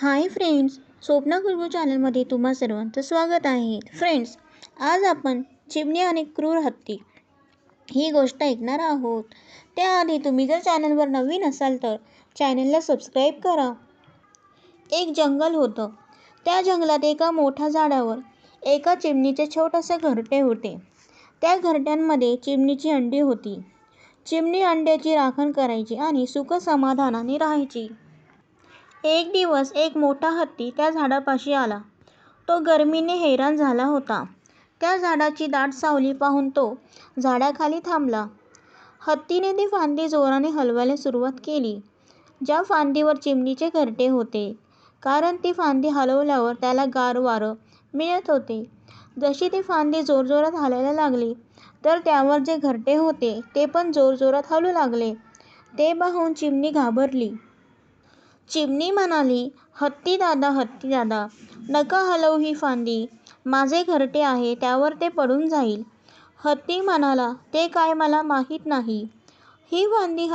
Hi friends Swapna गुरु चॅनलमध्ये तुम्हा सर्वांचं स्वागत आहे. फ्रेंड्स आज आपण चिमणी आणि क्रूर हत्ती ही गोष्ट ऐकणार आहोत. त्याआधी तुम्ही जर चॅनलवर नवीन असाल तर चॅनलला सबस्क्राईब करा. एक जंगल होतं. त्या जंगलात एका मोठ्या झाडावर एका चिमणीचे छोटेसे घरटे होते. त्या घरट्यांमध्ये चिमणीची अंडी होती. चिमणी अंड्याची राखण करायची आणि सुख समाधानाने राहायची. एक दिवस एक मोठा हत्ती त्या झाडापाशी आला. तो गर्मीने हैराण झाला होता. त्या झाडाची दाट सावली पाहून तो झाडाखाली थांबला. हत्तीने ती फांदी जोराने हलवायला सुरुवात केली, ज्या फांदीवर चिमणीचे घरटे होते. कारण ती फांदी हलवल्यावर त्याला गार वारं मिळत होते. जशी ती फांदी जोरजोरात हलायला लागली, तर त्यावर जे घरटे होते ते पण जोरजोरात हलू लागले. ते पाहून चिमणी घाबरली. चिमणी म्हणाली, हत्ती दादा, हत्ती दादा, नका हलवू ही फांदी. माझे घरटे आहे, त्यावर ते पडून जाईल. हत्ती म्हणाला, ते काय मला माहीत नाही. ही फांदी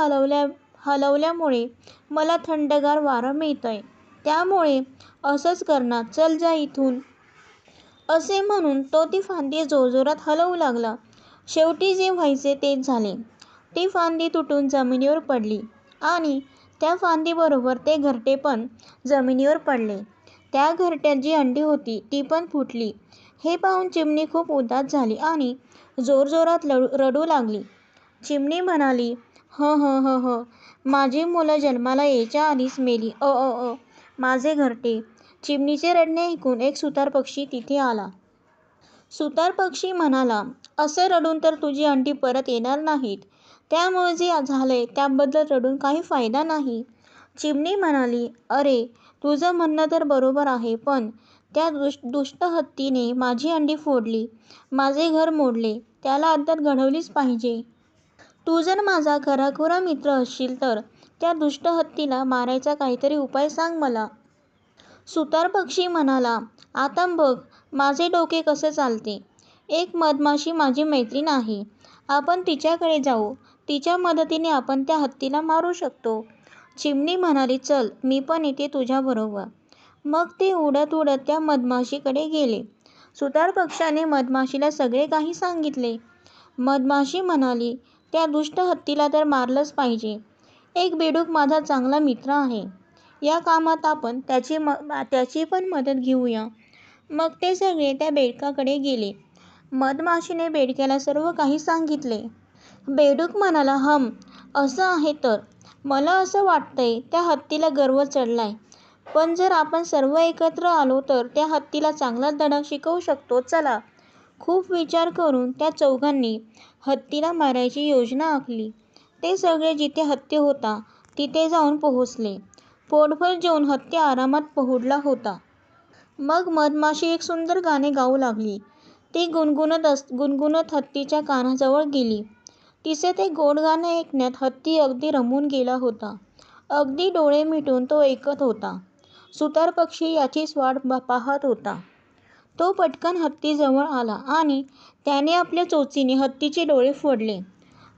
हलवल्यामुळे मला थंडगार वारं मिळतंय. त्यामुळे असंच करणार. चल जा इथून. असे म्हणून तो ती फांदी जोरजोरात हलवू लागला. शेवटी जे व्हायचे तेच झाले. ती फांदी तुटून जमिनीवर पडली आणि त्या फांदीबरोबर ते घरटे पण जमिनीवर पडले. त्या घरट्यात जी अंडी होती ती पण फुटली. हे पाहून चिमणी खूप उदास झाली आणि जोरजोरात रडू लागली. चिमणी म्हणाली, हं हं हं हं, माझी मुलं जन्माला यायच्या आधीच मेली. अ अ अ, माझे घरटे. चिमणीचे रडणे ऐकून एक सुतार पक्षी तिथे आला. सुतार पक्षी म्हणाला, असं रडून तर तुझी अंडी परत येणार नाहीत. त्यामुळे जे झालंय त्याबद्दल रडून काही फायदा नाही. चिमणी म्हणाली, अरे, तुझं म्हणणं तर बरोबर आहे, पण त्या दुष्ट हत्तीने माझी अंडी फोडली, माझे घर मोडले. त्याला अद्दल घडवलीच पाहिजे. तू जर माझा खराखुरा मित्र असशील तर त्या दुष्ट हत्तीला मारायचा काहीतरी उपाय सांग मला. सुतार पक्षी म्हणाला, आता बघ माझे डोके कसे चालते. एक मधमाशी माझी मैत्रीण आहे. आपण तिच्याकडे जाऊ. तिच्या मदतीने आपण त्या हत्तीला मारू शकतो. चिमणी म्हणाली, चल, मी पण येते तुझ्याबरोबर. मग ते उडत उडत त्या मधमाशीकडे गेले. सुतार पक्ष्याने मधमाशीला सगळे काही सांगितले. मधमाशी म्हणाली, त्या दुष्ट हत्तीला तर मारलंच पाहिजे. एक बेडूक माझा चांगला मित्र आहे. या कामात आपण त्याची पण मदत घेऊया. मग ते सगळे त्या बेडकाकडे गेले. मधमाशीने बेडक्याला सर्व काही सांगितले. बेडूक म्हणाला, हम असं आहे तर. मला असं वाटतंय त्या हत्तीला गर्व चढलाय. पण जर आपण सर्व एकत्र आलो तर त्या हत्तीला चांगलाच धडा शिकवू शकतो. चला. खूप विचार करून त्या चौघांनी हत्तीला मारायची योजना आखली. ते सगळे जिथे हत्ती होता तिथे जाऊन पोहोचले. पोटभर जेवून हत्ती आरामात पहुडला होता. मग मधमाशी एक सुंदर गाणे गाऊ लागली. ती गुणगुणत हत्तीच्या कानाजवळ गेली. तिचे ते गोड गाणे ऐकण्यात हत्ती अगदी रमून गेला होता. अगदी डोळे मिटून तो ऐकत होता. सुतार पक्षी याचीच वाट पाहत होता. तो पटकन हत्तीजवळ आला आणि त्याने आपल्या चोचीने हत्तीचे डोळे फोडले.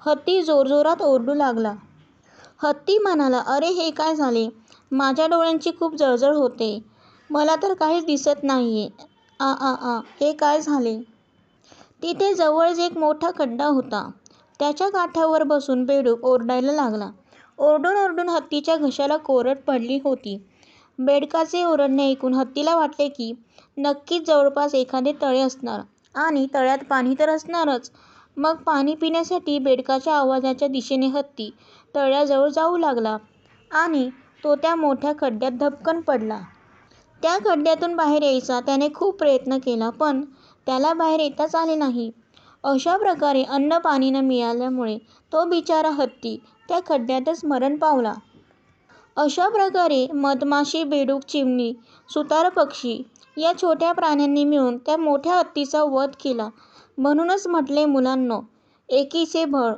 हत्ती जोरजोरात ओरडू लागला. हत्ती म्हणाला, अरे, हे काय झाले. माझ्या डोळ्यांची खूप जळजळ होतेय. मला तर काहीच दिसत नाहीये. आ आ आ, हे काय झाले. तिथे जवळच एक मोठा खड्डा होता. त्याच्या काठावर बसून बेडूक ओरडायला लागला. ओरडून ओरडून हत्तीच्या घशाला कोरड पडली होती. बेडकाचे ओरडणे ऐकून हत्तीला वाटले की नक्कीच जवळपास एखादे तळे असणार आणि तळ्यात पाणी तर असणारच. मग पाणी पिण्यासाठी बेडकाच्या आवाजाच्या दिशेने हत्ती तळ्याजवळ जाऊ लागला आणि तो त्या मोठ्या खड्ड्यात धपकन पडला. त्या खड्ड्यातून बाहेर यायचा त्याने खूप प्रयत्न केला, पण त्याला बाहेर येताच आले नाही. अशा प्रकारे अन्न पाणी न मिळाल्यामुळे तो बिचारा हत्ती त्या खड्ड्यातच मरण पावला. अशा प्रकारे मधमाशी, बेडूक, चिमणी, सुतार पक्षी या छोट्या प्राण्यांनी मिळून त्या मोठ्या हत्तीचा वध केला. म्हणूनच म्हटले मुलांनो, एकीचे बळ